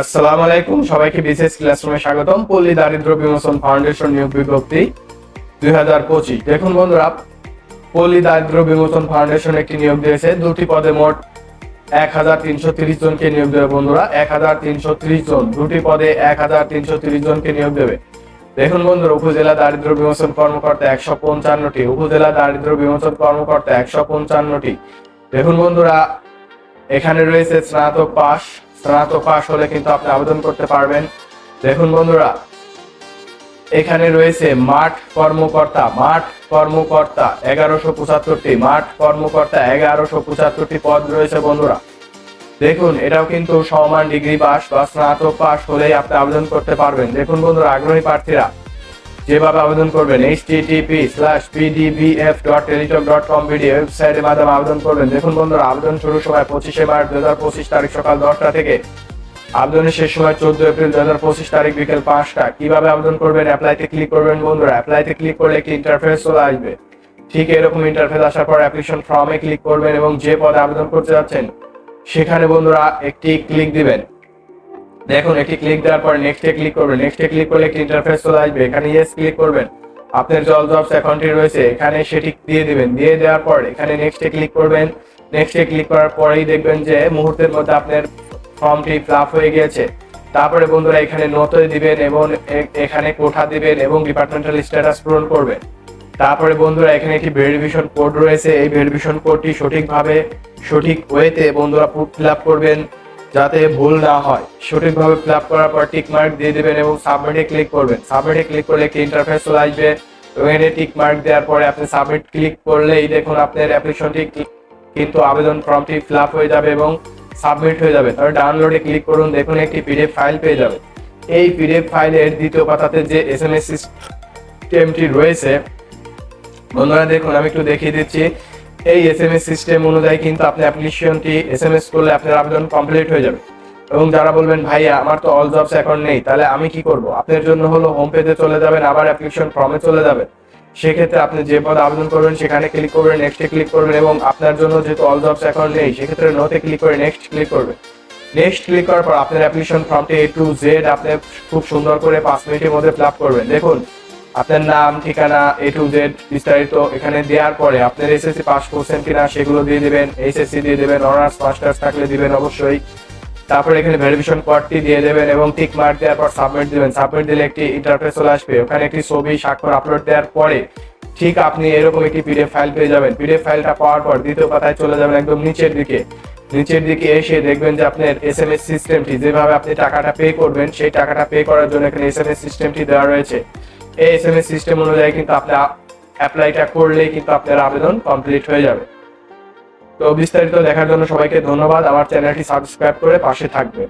আসসালামু আলাইকুম, সবাইকে বিশেষ ক্লাসরুমে স্বাগতম। পল্লী দারিদ্র বিমোচন ফাউন্ডেশন নিয়োগ বিজ্ঞপ্তি দুই হাজার পঁচিশ। দেখুন বন্ধুরা, পল্লী দারিদ্র বিমোচন ফাউন্ডেশন একটি নিয়োগ দিয়েছে। দুটি পদে মোট এক হাজার তিনশো তিরিশ জনকে নিয়োগ দেবে বন্ধুরা। এক হাজার তিনশো তিরিশ জন, দুটি পদে এক হাজার তিনশো তিরিশ জনকে নিয়োগ দেবে। দেখুন বন্ধুরা, উপজেলা দারিদ্র বিমোচন কর্মকর্তা একশো পঞ্চান্নটি, উপজেলা দারিদ্র বিমোচন কর্মকর্তা একশো পঞ্চান্নটি। দেখুন বন্ধুরা, এখানে রয়েছে স্নাতক পাস স্নাতক পাশ হলে কিন্তু আপনি আবেদন করতে পারবেন। দেখুন বন্ধুরা, এখানে রয়েছে মাঠ কর্মকর্তা মাঠ কর্মকর্তা এগারোশো পঁচাত্তরটি, মাঠ কর্মকর্তা এগারোশো পঁচাত্তরটি পদ রয়েছে বন্ধুরা। দেখুন, এটাও কিন্তু সমান ডিগ্রি পাস বা স্নাতক পাস হলেই আপনি আবেদন করতে পারবেন। দেখুন বন্ধুরা, আগ্রহী প্রার্থীরা যেভাবে আবেদন করবেন http slash pdbf dot Teletalk dot com video ওয়েবসাইটের মাধ্যমে আবেদন করবেন। দেখুন বন্ধুরা, আবেদন শুরুর সময় পঁচিশে মার্চ দু হাজার পঁচিশ তারিখ সকাল দশটা থেকে। আবেদনের শেষ সময় চোদ্দ এপ্রিল দু হাজার পঁচিশ তারিখ বিকেল পাঁচটা। কীভাবে আবেদন করবেন? অ্যাপ্লাইতে ক্লিক করবেন বন্ধুরা। অ্যাপ্লাইতে ক্লিক করলে একটি ইন্টারফেস চলে আসবে। ঠিক এরকম ইন্টারফেস আসার পর অ্যাপ্লিকেশন ফর্মে ক্লিক করবেন এবং যে পদে আবেদন করতে যাচ্ছেন, সেখানে বন্ধুরা একটি ক্লিক দিবেন। দেখুন, একটি ক্লিক দেওয়ার পর নেক্সটে ক্লিক করবেন। নেক্সটে ক্লিক করলে একটি ইন্টারফেস চলে আসবে। এখানে ইয়েস ক্লিক করবেন। আপনার জল জবস অ্যাকাউন্টটি রয়েছে। এখানে সেটি দিয়ে দিবেন। দিয়ে দেওয়ার পর এখানে নেক্সটে ক্লিক করবেন। নেক্সটে ক্লিক করার পরেই দেখবেন যে মুহূর্তের মধ্যে আপনার ফর্মটি ফিল হয়ে গিয়েছে। তারপরে বন্ধুরা এখানে নতে দিবেন এবং এখানে কোঠা দিবেন এবং ডিপার্টমেন্টাল স্ট্যাটাস পূরণ করবেন। তারপরে বন্ধুরা এখানে একটি ভেরিফিকেশন কোড রয়েছে। এই ভেরিফিকেশন কোডটি সঠিকভাবে, সঠিক ওয়েতে বন্ধুরা ফিল করবেন। যাতে ভুল না হয়। সঠিকভাবে ফিল আপ করার পর টিক মার্ক দিয়ে দেবেন এবং সাবমিটে ক্লিক করবেন। সাবমিটে ক্লিক করলে একটি ইন্টারফেস চলে আসবে। এবং টিক মার্ক দেওয়ার পরে আপনি সাবমিট ক্লিক করলেই দেখুন আপনার অ্যাপ্লিকেশনটি কিন্তু আবেদন ফর্মটি ফিল আপ হয়ে যাবে এবং সাবমিট হয়ে যাবে। তারপর ডাউনলোডে ক্লিক করুন, দেখুন একটি পিডিএফ ফাইল পেয়ে যাবে এই পিডিএফ ফাইলের দ্বিতীয় পাতাতে যে এস এম এস সিস্টেমটি রয়েছে, বন্ধুরা দেখুন, আমি একটু দেখিয়ে দিচ্ছি। এই এস এম এস সিস্টেম অনুযায়ী কিন্তু আপনি অ্যাপ্লিকেশনটি এস এম এস করলে আপনার আবেদন কমপ্লিট হয়ে যাবে। এবং যারা বলবেন, ভাইয়া, আমার তো অল জবস এখন নেই, তাহলে আমি কি করব? আপনার জন্য হলো হোম পেজে চলে যাবেন, আবার অ্যাপ্লিকেশন ফর্মে চলে যাবেন। সেক্ষেত্রে আপনি যে পদে আবেদন করবেন, সেখানে ক্লিক করবেন নেক্সটে ক্লিক করবেন এবং আপনার জন্য যেহেতু অল জবস এখন নেই, সেক্ষেত্রে নোতে ক্লিক করে নেক্সট ক্লিক করবেন। নেক্সট ক্লিক করার পর আপনার অ্যাপ্লিকেশন ফর্মটি এ টু জেড আপনি খুব সুন্দর করে পাঁচ মিনিটের মধ্যে ফিল করবেন। দেখুন আপনার নাম, ঠিকানা এ টু জেড বিস্তারিত এখানে দেওয়ার পরে আপনার এসএসসি পাস করছেন কিনা সেগুলো দিয়ে দিবেন এইচএসসি দিয়ে দেবেন অনার্স মাস্টার্স থাকলে দিবেন অবশ্যই। তারপরে এখানে ভেরিফিকেশন কোডটি দিয়ে দেবেন এবং টিক মার্ক দেওয়ার পর সাবমিট দিবেন। সাবমিট দিলে একটি ইন্টারফেস চলে আসবে। ওখানে একটি ছবি, স্বাক্ষর আপলোড দেওয়ার পরে ঠিক আপনি এরকম একটি পিডিএফ ফাইল পেয়ে যাবেন। পিডিএফ ফাইলটা পাওয়ার পর দ্বিতীয় পাতায় চলে যাবেন একদম নিচের দিকে। নিচের দিকে এসে দেখবেন যে আপনার এস এম এস সিস্টেমটি যেভাবে আপনি টাকাটা পে করবেন, সেই টাকাটা পে করার জন্য এখানে এস এম এস সিস্টেমটি দেওয়া রয়েছে। এই এস এম এস সিস্টেম অনুযায়ী কিন্তু আপনি অ্যাপ্লাইটা করলেই কিন্তু আপনার আবেদন কমপ্লিট হয়ে যাবে। তো বিস্তারিত দেখার জন্য সবাইকে ধন্যবাদ। আমার চ্যানেলটি সাবস্ক্রাইব করে পাশে থাকবে